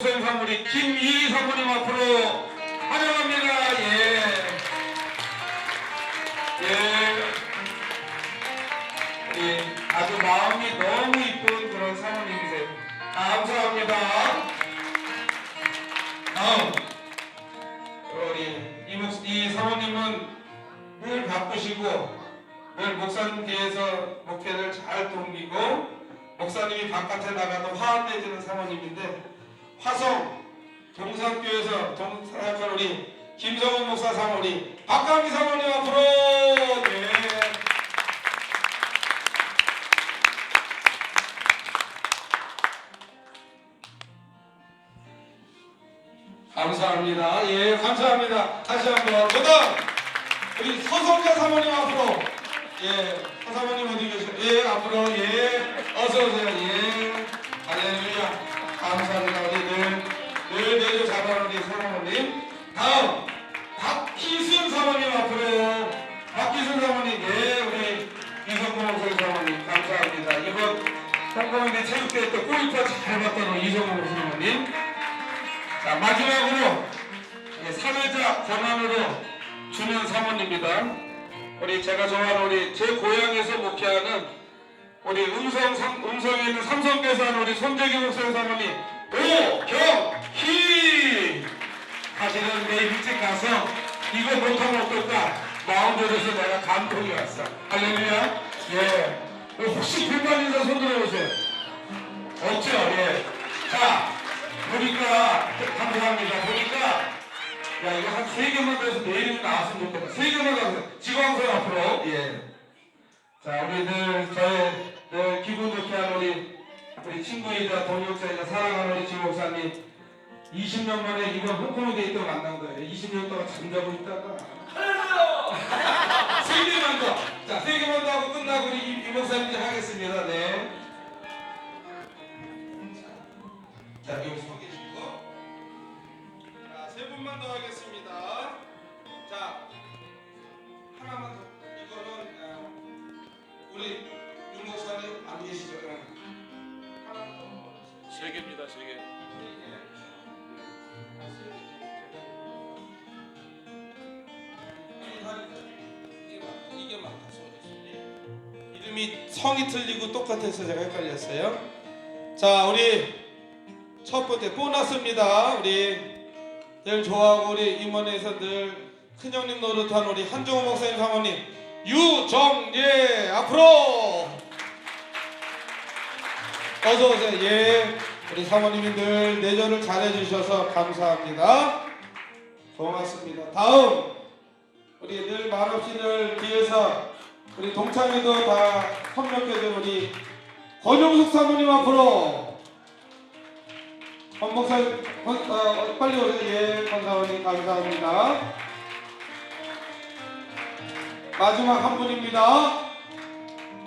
목사님 우리 김이 사모님 앞으로 환영합니다. 예. 예. 우리 아주 마음이 너무 이쁜 그런 사모님이세요. 감사합니다. 다음. 우리 이, 목, 이 사모님은 늘 바쁘시고 늘 목사님께서 목회를 잘 돕기고 목사님이 바깥에 나가도 화안 내지는 사모님인데 화성 동산교에서 동산학관 우리 김성훈 목사 사모님 박강기 사모님 앞으로 네. 감사합니다. 예, 감사합니다. 다시 한번 그다음 우리 서성자 사모님 앞으로 예, 서 사모님 어디 계세요? 예, 앞으로 예, 어서 오세요. 예, 성공인대 체육대회 때 골프 잘 우리 이성구 사모님. 자 마지막으로 예, 사회자 권한으로 주는 사모님입니다. 우리 제가 좋아하는 우리 제 고향에서 목회하는 우리 음성 삼- 음성에 있는 삼성계산 우리 손재기 목사님 사모님 오경희! 사실은 내일 일찍 가서 이거 못하면 어떨까? 마음대로서 내가 감동이 왔어. 할렐루야. 예. 어, 혹시 불만 인사 손 들어보세요. 없죠 예 자 보니까 감사합니다. 보니까 야 이거 한 세 개만 더해서 내일이면 나왔으면 좋겠다. 세 개만 더해서 지광선 앞으로. 예. 자 우리 늘 저의 늘 기분 좋게 하는 우리 우리 친구이자 동역자이자 사랑하는 우리 지 목사님 20년 만에 이번 홍콩에 있던 만난 거예요. 20년 동안 잠자고 있다가 세 개만 더. 자, 세 개만 더 하고 끝나고 우리 이, 이 목사님 이제 하겠습니다. 네. 자, 여기 서 계시고. 자, 세 분만 더 하겠습니다. 이름이 성이 틀리고 똑같아서 제가 헷갈렸어요. 자, 우리 첫 번째 보너스입니다. 우리 늘 좋아하고 우리 임원에서 늘 큰형님 노릇한 우리 한종호 목사님 사모님 유정예 앞으로 어서 오세요. 예, 우리 사모님이 늘 내조를 잘해주셔서 감사합니다. 고맙습니다. 다음 우리 늘 말없이 늘 뒤에서 우리 동창회도 다 협력해준 우리 권용숙 사모님 앞으로 권 목사 권, 어, 빨리 오세요. 예, 권 사모님 감사합니다. 마지막 한 분입니다.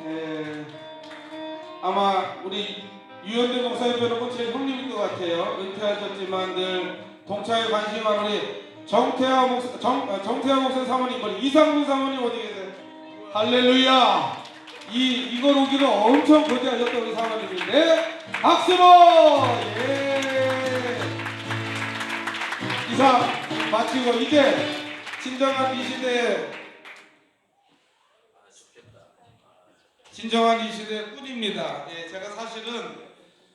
예. 아마 우리 유현대 목사님 뵈는 제 형님인 것 같아요. 은퇴하셨지만 늘 동창회 관심한 우리 정태하 목사, 정, 아, 정태하 목사 사모님, 이상문 사모님 어디 계세요? 할렐루야! 이, 이걸 오기를 엄청 고대하셨던 우리 사모님인데, 박수로! 예! 이상 마치고 이제 진정한 이 시대에 진정한 이 시대의 꿈입니다. 예, 제가 사실은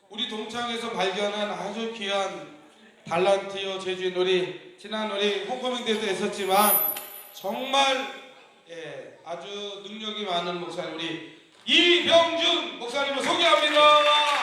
우리 동창에서 발견한 아주 귀한 달란트요 제주인 우리 지난 우리 홍콩명대도 했었지만 정말 예, 아주 능력이 많은 목사님 우리 이병준 목사님을 소개합니다.